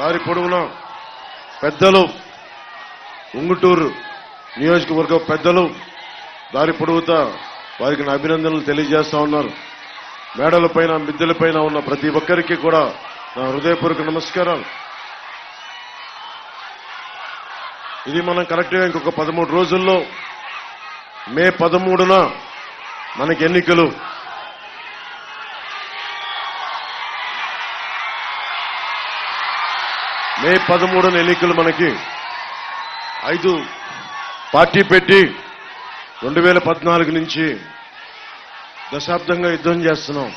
దారి పొడవునా? పెద్దలు. ఉంగుటూరు నియోజకవర్గ పెద్దలు. దారి పొడుగుతా వారికి నా అభినందనలు తెలియజేస్తా ఉన్నారు. మేడలపైన మిద్దెలపైన ఉన్న ప్రతి ఒక్కరికి కూడా నా హృదయపూర్వక నమస్కారాలు. ఇది మనం కరెక్ట్గా ఇంకొక పదమూడు రోజుల్లో మే పదమూడున మనకి ఎన్నికలు. మే పదమూడున ఎన్నికలు మనకి. ఐదు పార్టీ పెట్టి రెండు వేల పద్నాలుగు నుంచి దశాబ్దంగా యుద్ధం చేస్తున్నాం.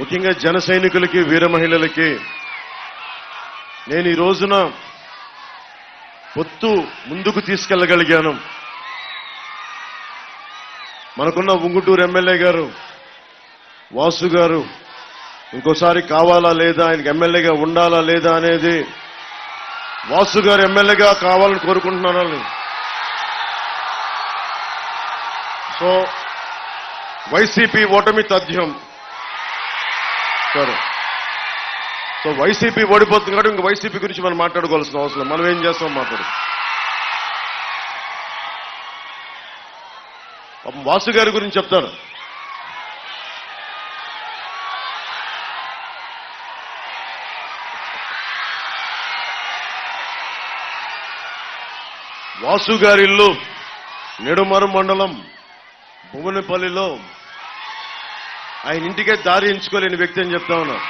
ముఖ్యంగా జన సైనికులకి వీర మహిళలకి నేను ఈ రోజున పొత్తు ముందుకు తీసుకెళ్ళగలిగాను మనకున్న ఉంగుటూరు ఎమ్మెల్యే గారు వాసు గారు ఇంకోసారి కావాలా లేదా? ఆయనకి ఎమ్మెల్యేగా ఉండాలా లేదా అనేది వాసు గారు ఎమ్మెల్యేగా కావాలని కోరుకుంటున్నాను సో వైసీపీ ఓటమి తథ్యం. సరే. సో వైసీపీ ఓడిపోతుంది కాబట్టి ఇంక వైసీపీ గురించి మనం మాట్లాడుకోవాల్సిన అవసరం మనం ఏం చేస్తాం మాట్లాడు. వాసు గారి గురించి చెప్తాను వాసు గారి ఇల్లు నెడుమరు మండలం భువనపల్లిలో. ఆయన ఇంటికే దారి ఎంచుకోలేని వ్యక్తి అని చెప్తా ఉన్నా.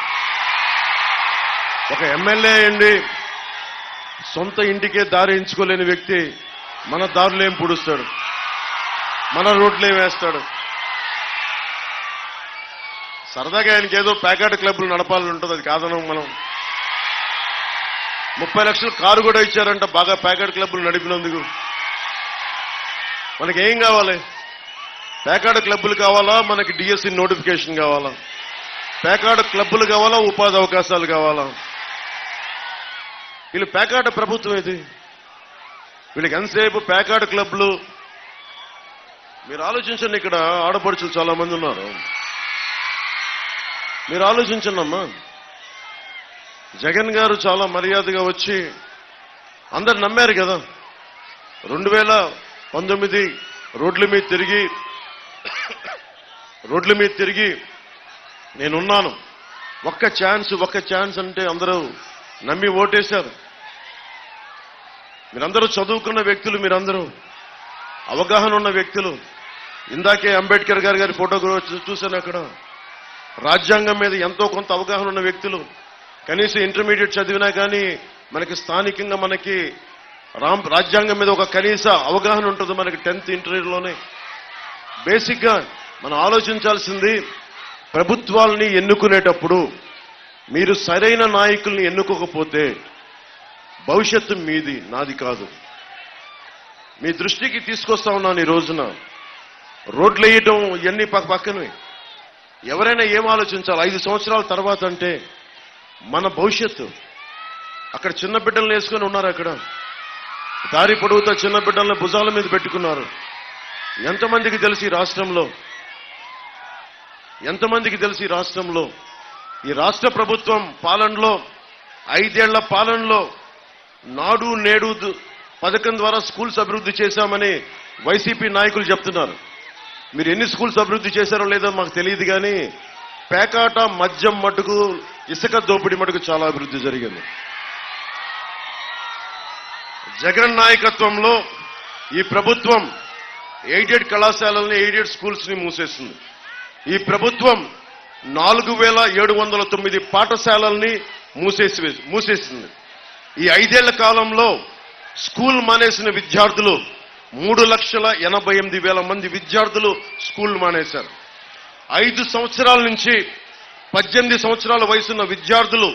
ఒక ఎమ్మెల్యే అండి సొంత ఇంటికే దారి ఎంచుకోలేని వ్యక్తి మన దారులేం ఏం పుడుస్తాడు? మన రోడ్లేం వేస్తాడు? సరదాగా ఆయనకి ఏదో ప్యాకెట్ క్లబ్లు నడపాలని ఉంటుంది అది కాదనం మనం. ముప్పై లక్షలు కారు కూడా ఇచ్చారంట బాగా ప్యాకెట్ క్లబ్లు నడిపినందుకు. మనకి ఏం కావాలి? పేకాడ క్లబ్బులు కావాలా? మనకి డిఎస్సి నోటిఫికేషన్ కావాలా? పేకాడ క్లబ్బులు కావాలా? ఉపాధి అవకాశాలు కావాలా? వీళ్ళు పేకాట ప్రభుత్వం ఇది వీళ్ళకి ఎంతసేపు పేకాట క్లబ్లు మీరు ఆలోచించండి ఇక్కడ ఆడపడుచులు చాలా మంది ఉన్నారు. మీరు ఆలోచించండి అమ్మా. జగన్ గారు చాలా మర్యాదగా వచ్చి అందరు నమ్మారు కదా. రెండు వేల పంతొమ్మిది రోడ్ల మీద తిరిగి రోడ్ల మీద తిరిగి నేనున్నాను. ఒక్క ఛాన్స్ ఒక్క ఛాన్స్ అంటే అందరూ నమ్మి ఓటేశారు. మీరందరూ చదువుకున్న వ్యక్తులు మీరందరూ అవగాహన ఉన్న వ్యక్తులు. ఇందాకే అంబేద్కర్ గారి గారి ఫోటో చూశాను అక్కడ. రాజ్యాంగం మీద ఎంతో కొంత అవగాహన ఉన్న వ్యక్తులు. కనీసం ఇంటర్మీడియట్ చదివినా కానీ మనకి స్థానికంగా మనకి రామ్ రాజ్యాంగం మీద ఒక కనీస అవగాహన ఉంటుంది మనకి టెన్త్ ఇంటర్వ్యూలోనే బేసిక్గా మనం ఆలోచించాల్సింది ప్రభుత్వాలని ఎన్నుకునేటప్పుడు మీరు సరైన నాయకుల్ని ఎన్నుకోకపోతే భవిష్యత్తు మీది నాది కాదు. మీ దృష్టికి తీసుకొస్తా ఉన్నాను ఈ రోజున. రోడ్లు వేయటం ఇవన్నీ పక్క పక్కనే. ఎవరైనా ఏం ఆలోచించాలి? ఐదు సంవత్సరాల తర్వాత అంటే మన భవిష్యత్తు. అక్కడ చిన్న బిడ్డలను వేసుకొని ఉన్నారు అక్కడ. దారి పొడవుతో చిన్న బిడ్డలను భుజాల మీద పెట్టుకున్నారు. ఎంతమందికి తెలిసి ఈ రాష్ట్రంలో? ఎంతమందికి తెలిసి ఈ రాష్ట్రంలో? ఈ రాష్ట్ర ప్రభుత్వం పాలనలో ఐదేళ్ళ పాలనలో నాడు నేడు పథకం ద్వారా స్కూల్స్ అభివృద్ధి చేశామని వైసీపీ నాయకులు చెప్తున్నారు. మీరు ఎన్ని స్కూల్స్ అభివృద్ధి చేశారో లేదో మాకు తెలియదు కానీ పేకాట మద్యం మటుకు ఇసుక దోపిడీ మటుకు చాలా అభివృద్ధి జరిగింది. జగన్ నాయకత్వంలో ఈ ప్రభుత్వం ఎయిడెడ్ కళాశాలల్ని ఎయిడెడ్ స్కూల్స్ని మూసేసింది. ఈ ప్రభుత్వం నాలుగు వేల ఏడు వందల తొమ్మిది పాఠశాలల్ని మూసేసి మూసేసింది. ఈ ఐదేళ్ళ కాలంలో స్కూల్ మానేసిన విద్యార్థులు మూడు లక్షల ఎనభై ఎనిమిది వేల మంది విద్యార్థులు స్కూల్ మానేశారు. ఐదు సంవత్సరాల నుంచి పద్దెనిమిది సంవత్సరాల వయసున్న విద్యార్థులు